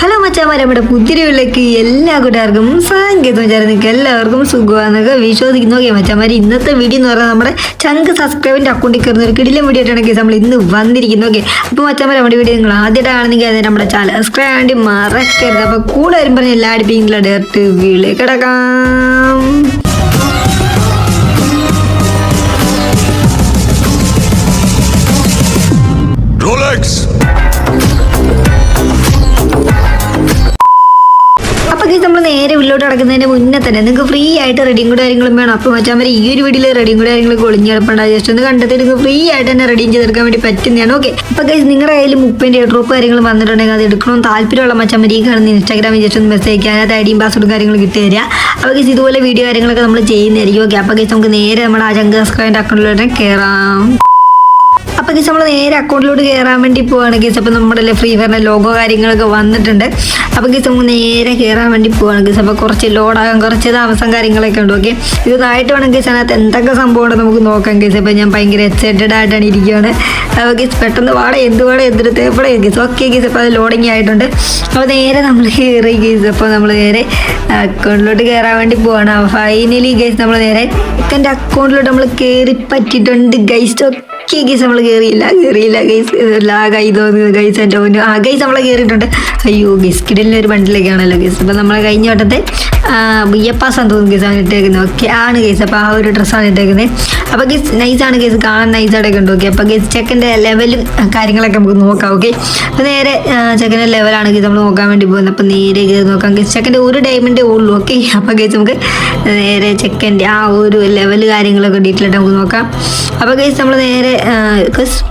Hello മച്ചാമാരെ. നമ്മുടെ പുതിരിവിലേക്ക് എല്ലാ കൂട്ടുകാർക്കും സാങ്കേതിക നിങ്ങൾക്ക് എല്ലാവർക്കും സുഖമാണെന്നൊക്കെ വിശ്വസിക്കുന്നു. ഓക്കെ മച്ചാമാർ ഇന്നത്തെ വീഡിയോ എന്ന് പറഞ്ഞാൽ നമ്മുടെ ചങ്ക് സബ്സ്ക്രൈബിന്റെ അക്കൗണ്ടിൽ കയറുന്ന ഒരു കിടിലം വീഡിയോ ആയിട്ടാണ് കേസ് നമ്മൾ ഇന്ന് വന്നിരിക്കുന്നു ഓക്കെ അപ്പോൾ മച്ചാമാരെ നമ്മുടെ വീഡിയോ നിങ്ങൾ ആദ്യമായിട്ടാണെങ്കിൽ അത് നമ്മുടെ ചാനൽ സബ്സ്ക്രൈബ് ആണ്ടി മറക്കരുത്. അപ്പോൾ കൂടെ വരുമ്പോൾ എല്ലാവരും എല്ലാ അടിപ്പിങ്ങില്ല ഡയറക്റ്റ് വീട്ടിൽ കിടക്കാം. ഉള്ളിലോട്ട് മുന്നേ തന്നെ നിങ്ങൾക്ക് ഫ്രീ ആയിട്ട് റെഡിയും കൂടെ കാര്യങ്ങളും വേണം. അപ്പോൾ മച്ചാൻ ഈ ഒരു വീഡിയോയിൽ റെഡിയും കൂടെ കാര്യങ്ങളും ഒളിഞ്ഞ് ജസ്റ്റ് ഒന്ന് കണ്ടെത്തി നിങ്ങൾക്ക് ഫ്രീ ആയിട്ട് തന്നെ റെഡിയും ചെയ്തെടുക്കാൻ വേണ്ടി പറ്റുന്നതാണ്. ഓക്കെ അപ്പോൾ ഗൈസ് നിങ്ങളുടെ കയ്യിൽ മുപ്പതിന്റെ ഡ്രോപ്പ് കാര്യങ്ങൾ വന്നിട്ടുണ്ടെങ്കിൽ അത് എടുക്കണം. താല്പര്യമുള്ള മച്ചാൻ കാണുന്ന ഇൻസ്റ്റാഗ്രാമിൽ ജസ്റ്റ് ഒന്ന് മെസ്സേജ് അയക്കുക അതിനകത്ത് ഐഡിയും ഡിയും പാസ്വേഡും കാര്യങ്ങൾ കിട്ടി തരിക അപ്പോൾ ഗൈസ് ഇതുപോലെ വീഡിയോ കാര്യങ്ങളൊക്കെ നമ്മൾ ചെയ്യുന്നതായിരിക്കും. ഓക്കെ അപ്പോൾ ഗൈസ് നമുക്ക് നേരെ നമ്മുടെ ആ ചങ്ക് സബ്സ്ക്രൈബിന്റെ അക്കൗണ്ടിലോട്ട് കയറാം അപ്പോൾ ഗീസ് നമ്മൾ നേരെ അക്കൗണ്ടിലോട്ട് കയറാൻ വേണ്ടി പോവാണ് ഗീസ് അപ്പോൾ നമ്മുടെ ഫ്രീ ഫയറിന്റെ ലോഗോ കാര്യങ്ങളൊക്കെ വന്നിട്ടുണ്ട്. അപ്പോൾ ഗീസ് നമുക്ക് നേരെ കയറാൻ വേണ്ടി പോവാണ് ഗീസ് അപ്പോൾ കുറച്ച് ലോഡാകാൻ കുറച്ച് താമസം കാര്യങ്ങളൊക്കെ ഉണ്ട് ഓക്കെ ഇതായിട്ട് വേണം ഗീസ് അതിനകത്ത് എന്തൊക്കെ സംഭവം നമുക്ക് നോക്കാം ഗീസ് അപ്പോൾ ഞാൻ ഭയങ്കര എക്സൈറ്റഡ് ആയിട്ടാണ് ഇരിക്കുകയാണ് അപ്പോൾ ഗീസ് പെട്ടെന്ന് വാടക എന്ത് വേണം എന്തിട്ട് എപ്പോഴേ ഗീസ് ഓക്കെ ഗീസ് അപ്പോൾ അത് ലോഡിങ് ആയിട്ടുണ്ട്. അപ്പോൾ നേരെ നമ്മൾ കയറി ഗീസ് അപ്പോൾ നമ്മൾ നേരെ അക്കൗണ്ടിലോട്ട് കയറാൻ വേണ്ടി പോവാണ്. ഫൈനലി ഗൈസ് നമ്മൾ നേരെ എന്റെ അക്കൗണ്ടിലോട്ട് നമ്മൾ കയറി പറ്റിയിട്ടുണ്ട് ഗൈസ് ഒക്കെ ഗൈസ് നമ്മൾ കയറിയില്ല കയറിയില്ല ഗൈസ് ലാഗായി തോന്നുന്നു ഗൈസ് എന്റെ മുന്നിൽ ആ ഗൈസ് നമ്മളെ കയറിയിട്ടുണ്ട് അയ്യോ ഗൈസ് കിടലിന്റെ ഒരു ബണ്ടിലേക്കാണല്ലോ ഗൈസ് അപ്പോൾ നമ്മളെ കഴിഞ്ഞ വട്ടത്തെ ആണ് തോന്നുന്നു ഗൈസ് ആണ് ഇട്ടേക്കുന്നത്. ഓക്കെ ആണ് ഗൈസ് അപ്പോൾ ആ ഒരു ഡ്രസ്സാണ് ഇട്ടേക്കുന്നത്. അപ്പോൾ ഗൈസ് നൈസാണ് ഗൈസ് കാണാൻ നൈസായിട്ടൊക്കെ ഉണ്ട്. ഓക്കെ അപ്പോൾ ഗൈസ് ചെക്കന്റെ ലെവലും കാര്യങ്ങളൊക്കെ നമുക്ക് നോക്കാം. ഓക്കെ അപ്പോൾ നേരെ ചെക്കന്റെ ലെവലാണ് ഗൈസ് നമ്മൾ നോക്കാൻ വേണ്ടി പോകുന്നത്. അപ്പോൾ നേരെ കയറി നോക്കാം. ഗൈസ് ചെക്കന്റെ ഒരു ഡയമണ്ടേ ഉള്ളൂ. ഓക്കെ അപ്പോൾ ഗൈസ് നമുക്ക് നേരെ ചെക്കന്റെ ആ ഒരു ലെവൽ കാര്യങ്ങളൊക്കെ ഡീറ്റെയിൽ ആയിട്ട് നമുക്ക് നോക്കാം. അപ്പോൾ കേസ് നമ്മൾ നേരെ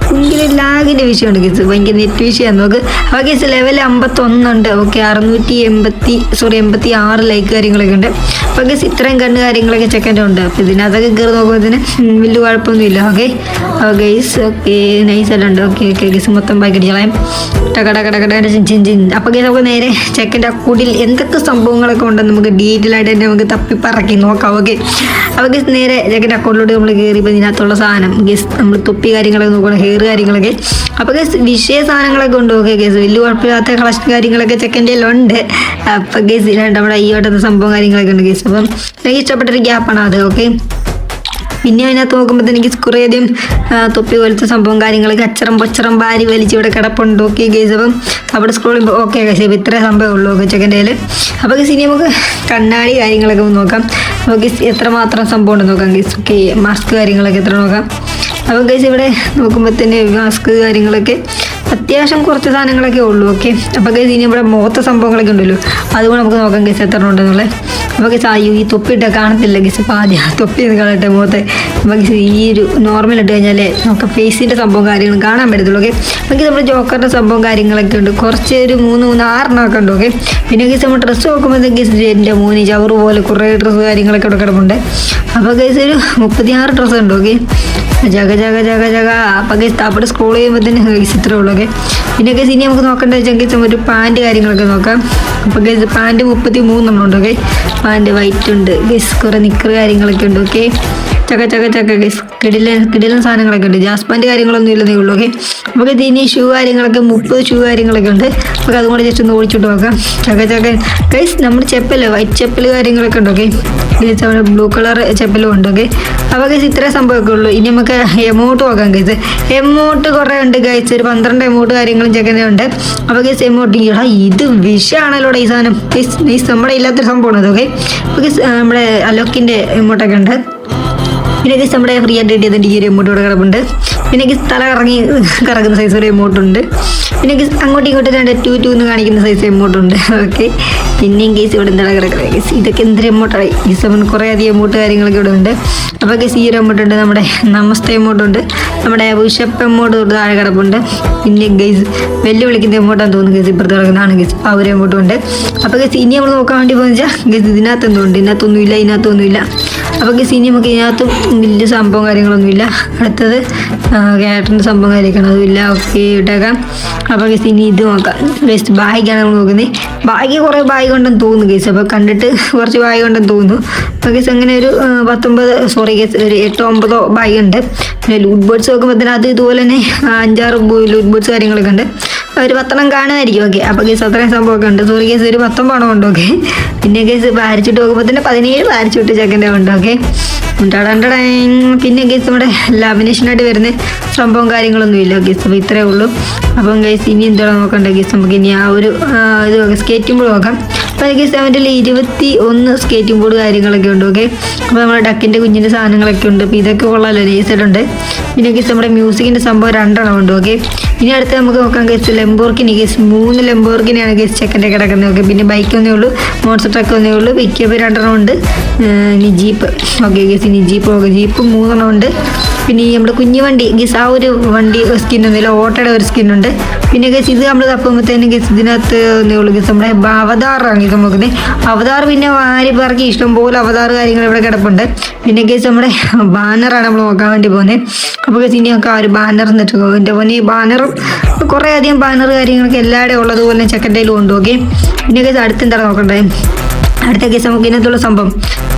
ഭയങ്കര ലാഗിന്റെ വിഷയമുണ്ട് കേസ് ഭയങ്കര നെറ്റ് വിഷയമാണ്. നമുക്ക് അപ്പോൾ കേസ് ലെവൽ അമ്പത്തൊന്നുണ്ട്. ഓക്കെ അറുന്നൂറ്റി എൺപത്തി സോറി എൺപത്തി ആറ് ലൈക്ക് കാര്യങ്ങളൊക്കെ ഉണ്ട്. അപ്പോൾ കേസ് ഇത്രയും കണ്ണ് കാര്യങ്ങളൊക്കെ ചെക്കന്റെ ഉണ്ട്. അപ്പോൾ ഇതിനകത്തൊക്കെ കയറി നോക്കുമ്പോഴത്തേന് വലിയ കുഴപ്പമൊന്നുമില്ല. ഓക്കെ അപ്പോൾ ഗൈസ് ഓക്കെ നൈസെല്ലാം ഉണ്ട്. ഓക്കെ ഓക്കെ ഗൈസ് മൊത്തം പാക്കറ്റ് കളയാം. ടക ടക ടക ടക ചിൻ ചിൻ അപ്പോൾ ഗൈസ് നമുക്ക് നേരെ ചെക്കന്റെ അക്കൗണ്ടിൽ എന്തൊക്കെ സംഭവങ്ങളൊക്കെ ഉണ്ടെന്ന് നമുക്ക് ഡീറ്റെയിൽ ആയിട്ട് തന്നെ നമുക്ക് തപ്പി പറക്കി നോക്കാം. ഓക്കെ അപ്പോൾ ഗൈസ് നേരെ ചെക്കന്റെ അക്കൗണ്ടിലോട്ട് നമ്മൾ കയറിയപ്പോൾ ഇതിനകത്തുള്ള സാധനം ഗസ് നമ്മൾ തൊപ്പി കാര്യങ്ങളൊക്കെ നോക്കണം ഹെയർ കാര്യങ്ങളൊക്കെ. അപ്പോൾ ഗസ് വിഷയ സാധനങ്ങളൊക്കെ ഉണ്ട്. ഓക്കെ ഗസ് വലിയ കുഴപ്പമില്ലാത്ത കളക്ഷൻ കാര്യങ്ങളൊക്കെ ചെക്കന്റെ ഉണ്ട് അപ്പോൾ ഗസ് ഇല്ലാണ്ട് നമ്മുടെ ഈ ഓട്ടത്തെ സംഭവം കാര്യങ്ങളൊക്കെ ഉണ്ട് ഗസ് അപ്പം എനിക്ക് ഇഷ്ടപ്പെട്ടൊരു ഗ്യാപ്പാണ് അത് ഓക്കെ പിന്നെ അതിനകത്ത് നോക്കുമ്പോൾ എനിക്ക് കുറേയധികം തൊപ്പി പോലത്തെ സംഭവം കാര്യങ്ങൾ അച്ചറം പൊച്ചറം വാരി വലിച്ച് ഇവിടെ കിടപ്പുണ്ട്. ഓക്കെ ഗേസ് അപ്പം അവിടെ സ്കൂളിൽ ഓക്കെ ഗേസ് ഇപ്പം ഇത്രേ സംഭവമേ ഉള്ളൂ. ഓക്കെ ചെക്കന്റെ കയ്യിൽ അപ്പോൾ ഗസ് ഇനി നമുക്ക് കണ്ണാടി കാര്യങ്ങളൊക്കെ നോക്കാം. അപ്പോൾ ഗേസ് എത്രമാത്രം സംഭവം ഉണ്ടെന്ന് നോക്കാം ഗസ് ഓക്കെ മാസ്ക് കാര്യങ്ങളൊക്കെ എത്ര നോക്കാം. അപ്പോൾ ഗൈസ് ഇവിടെ നോക്കുമ്പോൾ തന്നെ മാസ്ക് കാര്യങ്ങളൊക്കെ അത്യാവശ്യം കുറച്ച് സാധനങ്ങളൊക്കെ ഉള്ളൂ ഓക്കെ അപ്പോൾ ഗൈസ് ഇനി ഇവിടെ മോത്ത സംഭവങ്ങളൊക്കെ ഉണ്ടല്ലോ. അതുകൊണ്ട് നമുക്ക് നോക്കാം ഗൈസ് എത്ര ഉണ്ടെന്നുള്ളത്. അപ്പോൾ ഗൈസ് ആ ഈ തൊപ്പിയിട്ട് കാണത്തില്ല ഗൈസ് അപ്പോൾ ആദ്യം തൊപ്പി ഒന്ന് കളയട്ടെ മുഖത്തെ. അപ്പോൾ ഗൈസ് ഈ ഒരു നോർമൽ ഇട്ട് കഴിഞ്ഞാൽ നമുക്ക് ഫേസിന്റെ സംഭവം കാര്യങ്ങളും കാണാൻ പറ്റത്തുള്ളൂ ഓക്കെ ഗേസ് നമ്മുടെ ജോക്കറിന്റെ സംഭവം കാര്യങ്ങളൊക്കെ ഉണ്ട്. കുറച്ച് ഒരു മൂന്ന് മൂന്ന് ആറെണ്ണമൊക്കെ ഉണ്ട് ഓക്കെ പിന്നെ ഗൈസ് നമ്മൾ ഡ്രസ്സ് നോക്കുമ്പോൾ ഗൈസ് എന്റെ മൂന്ന് ചവറ് പോലെ കുറേ ഡ്രസ്സ് കാര്യങ്ങളൊക്കെ ഇവിടെ കിടപ്പുണ്ട്. അപ്പോൾ ഗൈസ് ഒരു മുപ്പത്തിയാറ് ഡ്രസ്സ് ഉണ്ട് ഓക്കെ ജഗ ജഗ ജഗ ജഗ അപ്പം ഗൈസ് അവിടെ സ്ക്രോൾ ചെയ്യുമ്പോൾ തന്നെ ഗൈസ് ഇത്രേ ഉള്ളൂ ഓക്കെ പിന്നെ ഇനി നമുക്ക് നോക്കേണ്ടത് വെച്ചാൽ ഗൈസ് ഒരു പാന്റ് കാര്യങ്ങളൊക്കെ നോക്കാം. അപ്പോൾ ഗൈസ് പാന്റ് മുപ്പത്തി മൂന്നെണ്ണം ഉണ്ട് ഓക്കെ പാന്റ് വൈറ്റ് ഉണ്ട്. ഗൈസ് കുറേ നിക്കർ കാര്യങ്ങളൊക്കെ ഉണ്ട് ഓക്കെ ചക്ക ചക്ക ചക്ക ഗൈസ് കിടിലൻ കിടിലൻ സാധനങ്ങളൊക്കെ ഉണ്ട്. ജാസ്പാന്റെ കാര്യങ്ങളൊന്നും ഇല്ലെന്നേ ഉള്ളൂ ഓക്കെ നമുക്ക് ഇനി ഷൂ കാര്യങ്ങളൊക്കെ മുപ്പത് ഷൂ കാര്യങ്ങളൊക്കെ ഉണ്ട്. നമുക്ക് അതും കൂടെ ജസ്റ്റ് ഒന്ന് ഓടിച്ചിട്ട് നോക്കാം. ചക്ക ചക്ക ഗൈസ് നമ്മൾ ചെപ്പൽ വൈറ്റ് ചെപ്പൽ കാര്യങ്ങളൊക്കെ ഉണ്ട് ഓക്കെ ഗൈസ് അവിടെ ബ്ലൂ കളർ ചെപ്പലും ഉണ്ട് ഓക്കെ അപ്പോൾ ഗൈസ് ഇത്രേ സംഭവമൊക്കെ ഉള്ളൂ. ഇനി നമുക്ക് എമൗണ്ട് നോക്കാം ഗൈസ് എമൗണ്ട് കുറേ ഉണ്ട് ഗൈസ് ഒരു പന്ത്രണ്ട് എമൗണ്ട് കാര്യങ്ങളും ചെക്കനെ ഉണ്ട്. അപ്പോൾ ഗൈസ് എമൗണ്ട് ഇടാ ഇത് വിഷയാണല്ലോ ഈ സാധനം. ഗൈസ് നമ്മുടെ ഇല്ലാത്തൊരു സംഭവമാണ് അത് ഓക്കെ നമ്മുടെ അലോക്കിന്റെ എമൗണ്ടൊക്കെ ഉണ്ട്. പിന്നെ ഗൈസ് നമ്മുടെ ഫ്രീ ആയിട്ട് കിട്ടിയതിന്റെ ഈ ഒരു എമൗണ്ട് കൂടെ കിടപ്പുണ്ട്. പിന്നെ സ്ഥലം തല കറങ്ങി കറക്കുന്ന സൈസ് ഒരു എമൗണ്ട് ഉണ്ട്. പിന്നെ അങ്ങോട്ടും ഇങ്ങോട്ടും രണ്ട് ടു ടു എന്ന് കാണിക്കുന്ന സൈസ് എമൗണ്ട് ഉണ്ട്. ഓക്കെ പിന്നെയും കേസ് ഇവിടെ എന്താണ് കിടക്കുന്നത്? ഗസ് ഇതൊക്കെ എന്തൊരു എമൗണ്ടാണ് ഗസ് അപ്പം കുറേ അധികം എമൗണ്ട് കാര്യങ്ങളൊക്കെ ഇവിടെ ഉണ്ട്. അപ്പോൾ ഗസ് ഈ ഒരു എമൗണ്ട് ഉണ്ട് നമ്മുടെ നമസ്തേ എമൗണ്ട് ഉണ്ട്. നമ്മുടെ വിഷപ്പ് എമൗണ്ട് തൊട്ട് താഴെ കിടപ്പുണ്ട്. പിന്നെ ഗൈസ് വെല്ലുവിളിക്കുന്ന എമൗണ്ടാന്ന് തോന്നുന്നു ഗസ് ഇപ്പുറത്ത് കിടക്കുന്നതാണ് ഗസ് ആ ഒരു എമൗണ്ട് ഉണ്ട്. അപ്പോൾ ഗസ് ഇനി നമ്മൾ നോക്കാൻ വേണ്ടി പോകുന്ന ഗൈസ് ഇതിനകത്ത് എന്തുണ്ട്? ഇതിനകത്തൊന്നുമില്ല ഇതിനകത്തൊന്നുമില്ല. അപ്പോൾ ഗൈസ് ഇനി നമുക്ക് ഇതിനകത്തും വലിയ സംഭവം കാര്യങ്ങളൊന്നുമില്ല. അടുത്തത് ക്യാരറ്റിന്റെ സംഭവം കാര്യമൊക്കെയാണ് അതുമില്ല. ഓക്കെ ഇട്ടേക്കാം അപ്പോൾ സിനി ഇത് നോക്കാം. ജസ്റ്റ് ബാഗാണ് നമ്മൾ നോക്കുന്നത്. ബാഗ് കുറേ ബാഗ് ഉണ്ടെന്ന് തോന്നുന്നു കേസ് അപ്പോൾ കണ്ടിട്ട് കുറച്ച് ബാഗ് ഉണ്ടെന്ന് തോന്നുന്നു. അപ്പോൾ കേസ് അങ്ങനെ ഒരു പത്തൊമ്പത് സോറി കേസ് ഒരു എട്ടോ ഒമ്പതോ ബാഗ് ഉണ്ട് പിന്നെ ലൂട്ട് ബേർഡ്സ് നോക്കുമ്പോൾ അത് ഇതുപോലെ തന്നെ അഞ്ചാറ് ലൂട്ട് ബേർഡ്സ് കാര്യങ്ങളൊക്കെ ഉണ്ട്. ഒരു പത്തെണ്ണം കാണുമായിരിക്കും ഓക്കെ. അപ്പോൾ കേസ് അത്രയും സംഭവമൊക്കെ ഉണ്ട്. സോറി കേസ് ഒരു പത്തൊമ്പണം ഉണ്ട് ഓക്കെ. പിന്നെ കേസ് ഭാരിച്ചിട്ട് നോക്കുമ്പോൾ തന്നെ പതിനേഴ് പാരച്ചിട്ട് ചെക്കന്റെ ഉണ്ട് ഓക്കെ. പിന്നെ കേസ് നമ്മുടെ ലാമിനേഷനായിട്ട് വരുന്ന സംഭവം കാര്യങ്ങളൊന്നും ഇല്ല കേസ് അപ്പോൾ ഇത്രയേ ഉള്ളൂ അപ്പം കേസ് ഇനി എന്താണ് നോക്കണ്ട? കേസ് നമുക്ക് ഇനി ആ ഒരു ഇത് സ്കേറ്റിംഗ് നോക്കാം. കേസ് അവന്റെ ഇരുപത്തി ഒന്ന് സ്കേറ്റിംഗ് ബോർഡ് കാര്യങ്ങളൊക്കെ ഉണ്ട് ഓക്കെ അപ്പോൾ നമ്മുടെ ഡക്കിന്റെ കുഞ്ഞിന്റെ സാധനങ്ങളൊക്കെ ഉണ്ട്. അപ്പോൾ ഇതൊക്കെ കൊള്ളാമല്ലോ ഉണ്ട്. പിന്നെ കേസ് നമ്മുടെ മ്യൂസിക്കിന്റെ സംഭവം രണ്ടെണ്ണം ഉണ്ട് ഓക്കെ ഇനി അടുത്ത് നമുക്ക് നോക്കാം കേസ് ലെമ്പോർക്കിന് കേസ് മൂന്ന് ലെമ്പോർക്കിനെയാണ് കേസ് ചെക്കന്റെ കിടക്കുന്നത് ഓക്കെ പിന്നെ ബൈക്ക് ഒന്നേ ഉള്ളൂ മോട്ടോർ ട്രക്ക് ഒന്നേ ഉള്ളൂ പിക്കപ്പ് രണ്ടെണ്ണം ഉണ്ട് ഇനി ജീപ്പ് ഓക്കെ കേസ് ഇനി ജീപ്പ് ഓക്കെ ജീപ്പ് മൂന്നെണ്ണം ഉണ്ട്. പിന്നെ ഈ നമ്മുടെ കുഞ്ഞു വണ്ടി ഗീസ് ആ ഒരു വണ്ടി സ്കിൻ ഒന്നുമില്ല ഓട്ടയുടെ ഒരു സ്കിൻ ഉണ്ട്. പിന്നെ ഗസ് ഇത് നമ്മൾ തപ്പുമ്പോഴത്തേനും ഗസ് ഇതിനകത്ത് ഒന്നേ ഉള്ളൂ. ഗസ് നമ്മുടെ അവതാറാണ് ഇത് നോക്കുന്നത് അവതാർ പിന്നെ വാരി പറക്കി ഇഷ്ടംപോലെ അവതാർ കാര്യങ്ങൾ ഇവിടെ കിടപ്പുണ്ട്. പിന്നെ കേസ് നമ്മുടെ ബാനറാണ് നമ്മൾ നോക്കാൻ വേണ്ടി പോകുന്നത് അപ്പോൾ കേസ് ഇനി നമുക്ക് ആ ഒരു ബാനർ എന്നിട്ട് എന്റെ പോലെ ഈ ബാനറും കുറേ അധികം ബാനർ കാര്യങ്ങളൊക്കെ എല്ലാവരുടെയും ഉള്ളതുപോലെ ചെക്കന്റെ ഉണ്ട് ഓക്കെ പിന്നെ കേസ് അടുത്തെന്താണ് നോക്കണ്ടേ? അടുത്ത കേസ് നമുക്ക് ഇതിനകത്തുള്ള സംഭവം.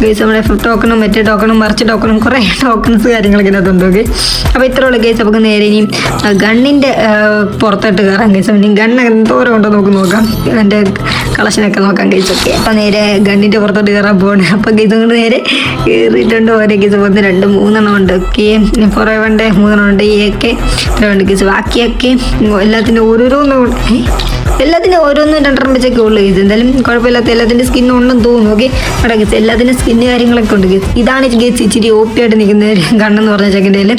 കേസ് നമ്മുടെ ടോക്കണും മറ്റേ ടോക്കണും മറിച്ച് ടോക്കണും കുറേ ടോക്കൺസ് കാര്യങ്ങളൊക്കെ ഇതിനകത്തുണ്ട് ഓക്കെ അപ്പോൾ ഇത്രയുള്ള കേസ് നമുക്ക് നേരെ ഇനി ഗണ്ണിന്റെ പുറത്തോട്ട് കയറാം കേസ് ഇനി ഗണ്ണ് എന്തോരം ഉണ്ടോ നമുക്ക് നോക്കാം. എന്റെ കളക്ഷനൊക്കെ നോക്കാം കേസ് ഒക്കെ. അപ്പോൾ നേരെ ഗണ്ണിന്റെ പുറത്തോട്ട് കയറാൻ പോകണം അപ്പോൾ കേസ് കൊണ്ട് നേരെ കയറിയിട്ടുണ്ട് ഓരോ കേസ് പോകുന്നത് രണ്ട് മൂന്നെണ്ണം ഉണ്ട് ഓക്കെ വേണ്ട മൂന്നെണ്ണം ഉണ്ട് ഈ ഒക്കെ ഇത്രയുണ്ട് കേസ് ബാക്കിയൊക്കെ എല്ലാത്തിന്റെ ഓരോരോന്നും ഉണ്ട്. എല്ലാത്തിനും ഓരോന്നും രണ്ടെണ്ണം വെച്ചൊക്കെ ഉള്ളു ഗീസ് എന്തായാലും കുഴപ്പമില്ലാത്ത എല്ലാത്തിന്റെ സ്കിൻ ഉണ്ടെന്ന് തോന്നുന്നു. ഓക്കെ അവിടെ ഗീസ് എല്ലാത്തിന്റെ സ്കിന്ന് കാര്യങ്ങളൊക്കെ ഉണ്ട് ഗീസ് ഇതാണ് ഗീസ് ഇച്ചിരി ഓപ്പി ആയിട്ട് നിൽക്കുന്ന കണ്ണെന്ന് പറഞ്ഞ ചെക്കന്റെ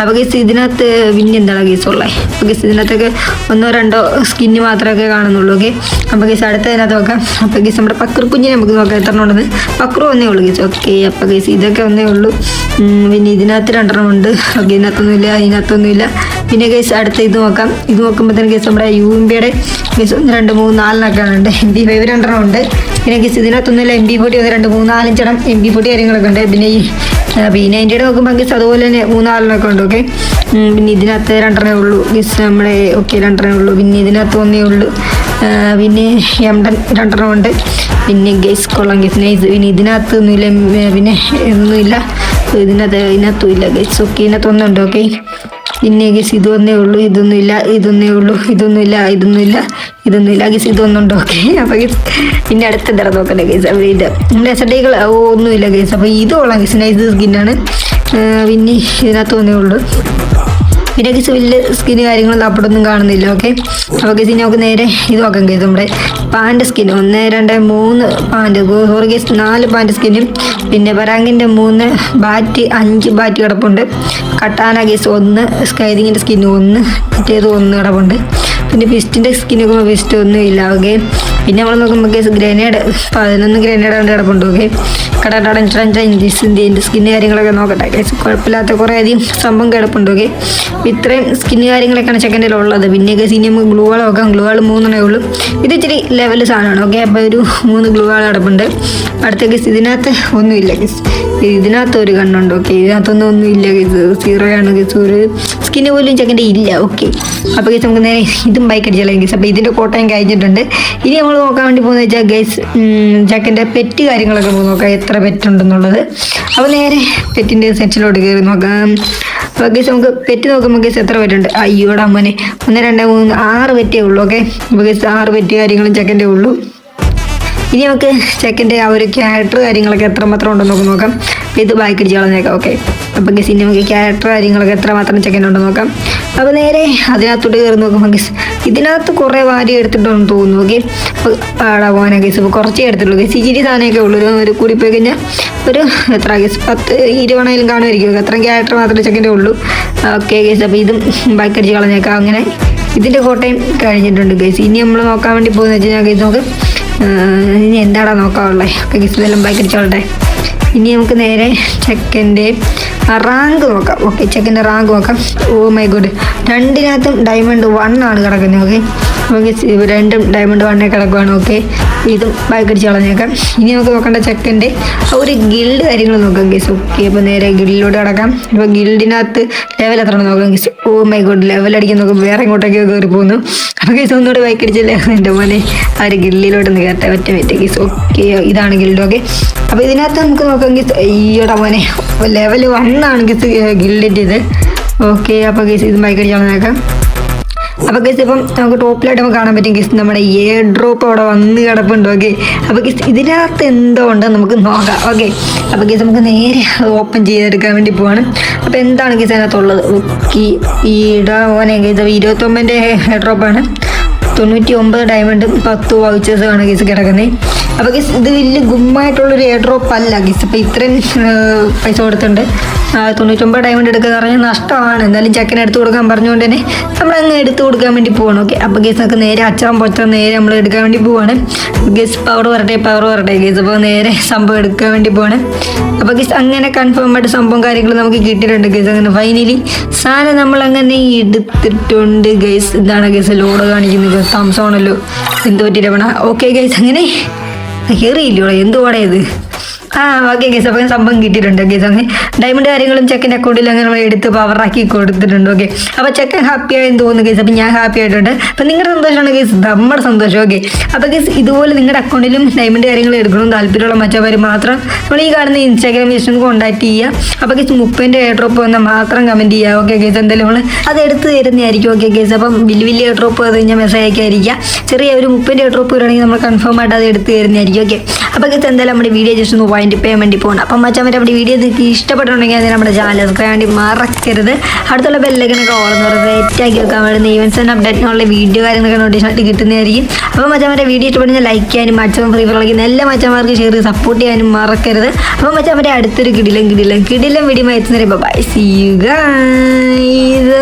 അപ്പോൾ ഗീസ് ഇതിനകത്ത് പിന്നെ എന്താണ് ഗീസ് ഉള്ളത് അപ്പോൾ ഗീസ് ഇതിനകത്തൊക്കെ ഒന്നോ രണ്ടോ സ്കിന്ന് മാത്രമൊക്കെ കാണുന്നുള്ളൂ ഓക്കെ അപ്പോൾ ഗീസ് അടുത്തതിനകത്ത് നോക്കാം. അപ്പോൾ ഗീസ് നമ്മുടെ പക്രു കുഞ്ഞിനെ നമുക്ക് നോക്കാം. എത്ര ഉണ്ടെന്ന്. പക്രു ഒന്നേ ഉള്ളൂ ഗീസ് ഓക്കെ അപ്പോൾ ഗീസ് ഇതൊക്കെ ഒന്നേ ഉള്ളൂ. പിന്നെ ഇതിനകത്ത് രണ്ടെണ്ണം ഉണ്ട്. ഓക്കെ ഇതിനകത്തൊന്നുമില്ല അതിനകത്തൊന്നുമില്ല പിന്നെ കേസ് അടുത്ത ഇത് നോക്കാം. ഇത് നോക്കുമ്പോൾ തന്നെ കേസ് നമ്മുടെ യു കേസ് ഒന്ന് രണ്ട് മൂന്ന് നാലിനൊക്കെ ഉണ്ട്. എം ബി ഫൈവ് രണ്ടെണ്ണം ഉണ്ട്. പിന്നെ കേസ് ഇതിനകത്തൊന്നുമില്ല എം ബി ഫോർട്ടി ഒന്ന് രണ്ട് മൂന്ന് നാലഞ്ചെണ്ണം എം ബി ഫോർട്ടി കാര്യങ്ങളൊക്കെ ഉണ്ട്. പിന്നെ ഈ ബി നയന്റിയുടെ നോക്കുമ്പോൾ കേസ് അതുപോലെ തന്നെ മൂന്നാലിനൊക്കെ ഉണ്ട്. ഓക്കെ പിന്നെ ഇതിനകത്ത് രണ്ടെണ്ണേ ഉള്ളൂ. കേസ് നമ്മുടെ ഓക്കെ രണ്ടെണ്ണേ ഉള്ളൂ. പിന്നെ ഇതിനകത്ത് ഒന്നേ ഉള്ളൂ. പിന്നെ എം ഡൻ രണ്ടെണ്ണം ഉണ്ട്. പിന്നെ ഗൈസ് കൊള്ളാം. ഗൈസ് നൈസ് പിന്നെ ഇതിനകത്ത് ഒന്നുമില്ല. പിന്നെ ഒന്നുമില്ല. ഇതിനകത്ത് ഇതിനകത്തും ഇല്ല. ഗൈസ് ഓക്കെ ഇതിനകത്തൊന്നുണ്ട് ഓക്കെ പിന്നെ ഗസ് ഇതൊന്നേ ഉള്ളൂ ഇതൊന്നും ഇല്ല ഇതൊന്നേ ഉള്ളൂ ഇതൊന്നും ഇല്ല ഇതൊന്നും ഇല്ല ഇതൊന്നും ഉണ്ടോ ഓക്കെ. അപ്പോൾ ഗസ് പിന്നെ അടുത്ത തരം നോക്കണ്ടേ ഗസ്. അപ്പോൾ ഇത് നമ്മുടെ എസ് ഡികൾ ഒന്നുമില്ല ഗസ്. അപ്പോൾ ഇത് കൊള്ളാം ഗസ്. നൈസ് സ്കിന്നാണ് പിന്നെ ഇതിനകത്ത് ഒന്നേ ഉള്ളൂ. ഗസ് വലിയ സ്കിന് കാര്യങ്ങളൊന്നും അപ്പോഴൊന്നും കാണുന്നില്ല ഓക്കെ അപ്പോൾ ഗസ് ഇനി നമുക്ക് നേരെ ഇത് നോക്കാം ഗസ് നമ്മുടെ പാന്റ് സ്കിൻ ഒന്ന് രണ്ട് മൂന്ന് പാന്റ്. സോറി ഗസ് നാല് പാന്റ് സ്കിന്നും പിന്നെ പരാങ്കിന്റെ മൂന്ന് ബാറ്റ് അഞ്ച് ബാറ്റ് കിടപ്പുണ്ട്. കട്ടാന ഗസ് ഒന്ന് സ്കൈതിങ്ങിന്റെ സ്കിന്നും ഒന്ന് മറ്റേത് ഒന്ന് കിടപ്പുണ്ട്. പിന്നെ ഫിസ്റ്റിന്റെ സ്കിന്നൊക്കെ പിസ്റ്റ് ഒന്നും ഇല്ല പിന്നെ നമ്മൾ നോക്കുമ്പോൾ ഗ്രനേഡ് പതിനൊന്ന് ഗ്രനേഡ് കൊണ്ട് കിടപ്പുണ്ട് ഓക്കെ കടടഞ്ചിന്റെ സ്കിന്ന് കാര്യങ്ങളൊക്കെ നോക്കട്ടെ കേസ് കുഴപ്പമില്ലാത്ത കുറേ അധികം സംഭവം കിടപ്പുണ്ട് ഓക്കെ ഇത്രയും സ്കിന്ന് കാര്യങ്ങളൊക്കെയാണ് സെക്കൻഡിൽ ഉള്ളത്. പിന്നെ കേസ് ഇനി നമുക്ക് ഗ്ലൂ വാൾ നോക്കാം. ഗ്ലൂ വാൾ മൂന്നെണ്ണേ ഉള്ളൂ. ഇത് ഇച്ചിരി ലെവൽ സാധനമാണ് ഓക്കെ അപ്പോൾ ഒരു മൂന്ന് ഗ്ലൂ വാൾ കിടപ്പുണ്ട്. അടുത്ത കേസ് ഇതിനകത്ത് ഒന്നുമില്ല കേസ് ഇതിനകത്ത് ഒരു കണ്ണുണ്ട് ഓക്കെ ഇതിനകത്തൊന്നും ഒന്നും ഇല്ല കേസ് ആണ് കേസ് ഒരു സ്കിന്ന് പോലും ചെക്കന്റെ ഇല്ല ഓക്കെ അപ്പോൾ കേസ് നമുക്ക് നേരെ ഇതും ബൈക്ക് അടിച്ചാലും ഗൈസ് അപ്പോൾ ഇതിന്റെ കോട്ടയം കഴിഞ്ഞിട്ടുണ്ട്. ഇനി നമ്മൾ നോക്കാൻ വേണ്ടി പോകുന്നത് വെച്ചാൽ ഗൈസ് ചെക്കന്റെ പെറ്റ് കാര്യങ്ങളൊക്കെ നമുക്ക് നോക്കാം. എത്ര പെറ്റ് ഉണ്ടെന്നുള്ളത്. അപ്പോൾ നേരെ പെറ്റിന്റെ സെക്ഷനിലോട്ട് കയറി നോക്കാം. അപ്പോൾ ഗൈസ് നമുക്ക് പെറ്റ് നോക്കുമ്പോൾ ഗൈസ് എത്ര പെറ്റുണ്ട് അയ്യോടെ അമ്മനെ ഒന്ന് രണ്ട് മൂന്ന് ആറ് പെറ്റേ ഉള്ളൂ ഓക്കെ അപ്പോൾ ഗൈസ് ആറ് പെറ്റ് കാര്യങ്ങളും ചെക്കന്റെ ഉള്ളൂ. ഇനി നമുക്ക് ചെക്കന്റെ ആ ഒരു ക്യാരക്ടർ കാര്യങ്ങളൊക്കെ എത്രമാത്രം ഉണ്ടെന്ന് നമുക്ക് നോക്കാം. ഇത് ബാക്ക് അടിച്ച് കളഞ്ഞേക്കാം. ഓക്കെ അപ്പം ഗസ് ഇനി നമുക്ക് ക്യാരക്ടർ കാര്യങ്ങളൊക്കെ എത്രമാത്രം ചെക്കന്റെ ഉണ്ടെന്ന് നോക്കാം. അപ്പോൾ നേരെ അതിനകത്തോട്ട് കയറി നോക്കുമ്പോൾ ഗസ് ഇതിനകത്ത് കുറേ വാരി എടുത്തിട്ടുണ്ടെന്ന് തോന്നുന്നു. ഓക്കെ ആടാ പോകാനാ ഗസ് ഇപ്പോൾ കുറച്ചേ എടുത്തിട്ടുള്ളൂ ഗസ് ഇച്ചിരി സാധനമൊക്കെ ഉള്ളൂ. ഒരു- കൂടി പോയി കഴിഞ്ഞാൽ ഒരു എത്ര ഗസ് പത്ത് ഇരുപണയിലും കാണുമായിരിക്കും അത്രയും ക്യാരക്ടർ മാത്രമേ ചെക്കന്റെ ഉള്ളൂ. ഓക്കെ ഗസ് അപ്പോൾ ഇതും ബാക്ക് കളഞ്ഞേക്കാം. അങ്ങനെ ഇതിന്റെ കോട്ടയം കഴിഞ്ഞിട്ടുണ്ട് ഗസ് ഇനി നമ്മൾ നോക്കാൻ വേണ്ടി പോകുന്നത് വെച്ച് കഴിഞ്ഞാൽ ഗസ് നമുക്ക് ഇനി എന്താടാ നോക്കാവുള്ളേ ഒക്കെ എല്ലാം ബൈക്ക് അടിച്ചോളട്ടെ ഇനി നമുക്ക് നേരെ ചെക്കന്റെ റാങ്ക് നോക്കാം. ഓക്കെ ചെക്കന്റെ റാങ്ക് നോക്കാം. ഓ മൈ ഗുഡ് രണ്ടിനകത്തും ഡയമണ്ട് വൺ ആണ് കിടക്കുന്നത്. ഓക്കെ ഓക്കെ രണ്ടും ഡയമണ്ട് വണ്ണേ കിടക്കുവാണ്. ഓക്കെ ഇതും ബൈക്ക് അടിച്ച് കളഞ്ഞേക്കാം. ഇനി നമുക്ക് നോക്കേണ്ട ചെക്കന്റെ ഒരു ഗിൽഡ് കാര്യങ്ങൾ നോക്കാം. ഗീസ് ഓക്കെ അപ്പോൾ നേരെ ഗിൽഡിലോട്ട് കിടക്കാം. ഇപ്പോൾ ഗിൽഡിനകത്ത് ലെവൽ എത്ര നോക്കാം. Guys oh my good level അടിക്കാൻ നോക്കും. വേറെ ഇങ്ങോട്ടേക്ക് കയറി പോകുന്നു അപ്പോൾ ഗീസ് ഒന്നുകൂടെ ബൈക്ക് അടിച്ചല്ലേ? എന്റെ മോനെ ആ ഒരു ഗിൽഡിലോട്ട് ഒന്ന് കയറട്ടെ പറ്റാൻ പറ്റും. ഗീസ് ഓക്കെ ഇതാണ് ഗിൽഡ് ഓക്കെ അപ്പോൾ ഇതിനകത്ത് നമുക്ക് നോക്കാം ഗീസ് ഈയുടെ മോനെ. ലെവൽ വണ്ണാണ് ഗീസ് ഗിൽഡിന്റെ ഇത് ഓക്കെ അപ്പോൾ ഗീസ് ഇത് ഞാൻ നോക്കാം. അപ്പോൾ ഗസ് ഇപ്പം നമുക്ക് ടോപ്പിലായിട്ട് നമുക്ക് കാണാൻ പറ്റും ഗസ് നമ്മുടെ എയർ ഡ്രോപ്പ് അവിടെ വന്ന് കിടപ്പുണ്ട് ഓക്കെ അപ്പോൾ ഗസ് ഇതിനകത്ത് എന്തോ ഉണ്ട് നമുക്ക് നോക്കാം ഓക്കെ അപ്പോൾ ഗസ് നമുക്ക് നേരെ ഓപ്പൺ ചെയ്തെടുക്കാൻ വേണ്ടി പോവാണ്. അപ്പോൾ എന്താണ് ഗസ് അതിനകത്തുള്ളത്? ഓക്കെ ഈ ഇടാൻ ഗസ് ഇരുപത്തൊമ്പതിന്റെ എയർ ഡ്രോപ്പാണ് തൊണ്ണൂറ്റി ഒമ്പത് ഡയമണ്ടും പത്ത് ആണ് ഗീസ് കിടക്കുന്നത് അപ്പോൾ ഗീസ് ഇത് വലിയ ഗുമ്മായിട്ടുള്ളൊരു എയർ ഡ്രോപ്പ് അല്ല ഗീസ് അപ്പോൾ ഇത്രയും പൈസ കൊടുത്തിട്ടുണ്ട്. തൊണ്ണൂറ്റൊമ്പത് ഡയമണ്ട് എടുക്കുക പറഞ്ഞാൽ നഷ്ടമാണ്. എന്തായാലും ചെക്കൻ എടുത്ത് കൊടുക്കാൻ പറഞ്ഞുകൊണ്ട് തന്നെ നമ്മൾ അങ്ങ് എടുത്ത് കൊടുക്കാൻ വേണ്ടി പോവാണ്. ഓക്കെ അപ്പോൾ ഗേസ് നമുക്ക് നേരെ അച്ചാൻ പൊച്ച നേരെ നമ്മൾ എടുക്കാൻ വേണ്ടി പോവാണ്. ഗസ് പവർ വരട്ടെ പവർ വരട്ടെ. ഗസ് അപ്പോൾ നേരെ സംഭവം എടുക്കാൻ വേണ്ടി പോവാണ്. അപ്പോൾ ഗസ് അങ്ങനെ കൺഫേം ആയിട്ട് സംഭവം കാര്യങ്ങൾ നമുക്ക് കിട്ടിയിട്ടുണ്ട് ഗസ് അങ്ങനെ ഫൈനലി സാധനം നമ്മൾ അങ്ങനെ എടുത്തിട്ടുണ്ട് ഗൈസ് ഇതാണ് ഗൈസ് ലോഡ് കാണിക്കുന്നത്. താമസമാണല്ലോ എന്ത് പറ്റിയിട്ടാണ് ഓക്കെ ഗൈസ് അങ്ങനെ? കയറിയില്ലോ എന്തുവാടേ ഇത്? ആ ഓക്കെ ഗേസ് അപ്പം സംഭവം കിട്ടിയിട്ടുണ്ട്. ഗേസ് ഡയമണ്ട് കാര്യങ്ങളും ചെക്കന്റെ അക്കൗണ്ടിൽ അങ്ങനെ എടുത്ത് പവറാക്കി കൊടുത്തിട്ടുണ്ട് ഓക്കെ അപ്പോൾ ചെക്കൻ ഹാപ്പി ആയെന്ന് തോന്നുന്നു ഗേസ് അപ്പം ഞാൻ ഹാപ്പി ആയിട്ടുണ്ട്. അപ്പം നിങ്ങളുടെ സന്തോഷമാണ് ഗേസ് നമ്മുടെ സന്തോഷം ഓക്കെ അപ്പോൾ ഗേസ് ഇതുപോലെ നിങ്ങളുടെ അക്കൗണ്ടിലും ഡയമണ്ട് കാര്യങ്ങൾ എടുക്കണം താല്പര്യമുള്ള മറ്റവർ മാത്രം നമ്മൾ ഈ കാണുന്ന ഇൻസ്റ്റാഗ്രാം പേജിൽ കോൺടാക്ട് ചെയ്യുക അപ്പോൾ ഗേസ് മുപ്പതിന്റെ എയർ വന്നാൽ മാത്രം കമന്റ് ചെയ്യുക ഓക്കെ ഗേസ്. എന്തായാലും നമ്മൾ അത് എടുത്ത് തരുന്നതായിരിക്കും ഓക്കെ ഗേസ്. അപ്പം വലിയ വലിയ എയർ അത് മെസ്സേജ് അയക്കാതിരിക്കുക ചെറിയ ഒരു മുപ്പതിന്റെ എയർ ഡ്രോപ്പ് വരികയാണെങ്കിൽ നമ്മൾ കൺഫേം ആയിട്ട് അത് എടുത്ത് തരുന്നതായിരിക്കും ഓക്കെ അപ്പോൾ ഗേസ് എന്തായാലും നമ്മുടെ വീഡിയോ ജസ്റ്റ് ഒന്ന് വൈൻഡ് വേണ്ടി പോകണം അപ്പം മച്ചാൻ വരെ നമ്മുടെ വീഡിയോ നിങ്ങൾക്ക് ഇഷ്ടപ്പെട്ടിട്ടുണ്ടെങ്കിൽ അതിന് നമ്മുടെ ചാനൽ സബ്സ്ക്രൈബ് വേണ്ടി മറക്കരുത്. അടുത്തുള്ള ബെല്ലൈക്കനൊക്കെ ഓൾ എന്ന് പറയുന്നത് സെറ്റാക്കി വെക്കാൻ വേണ്ടി ഈവൻസ് ആൻഡ് അപ്ഡേറ്റിനുള്ള വീഡിയോ കാര്യങ്ങളൊക്കെ നോട്ടീഷൻ ആയിട്ട് കിട്ടുന്നതായിരിക്കും. അപ്പോൾ മച്ചാൻ വീഡിയോ ഇഷ്ടപ്പെടുന്ന ലൈക്ക് ചെയ്യാനും മച്ചാൻ ഫ്രീ കളിക്കുന്ന എല്ലാ മച്ചാൻമാർക്ക് ഷെയർ സപ്പോർട്ട് ചെയ്യാനും മറക്കരുത്. അപ്പോൾ മച്ചാൻ വരെ അടുത്തൊരു കിടിലം കിടിലം കിടിലം വീഡിയോ എത്തുന്നവരെ ബൈ സി യു ഗൈസ്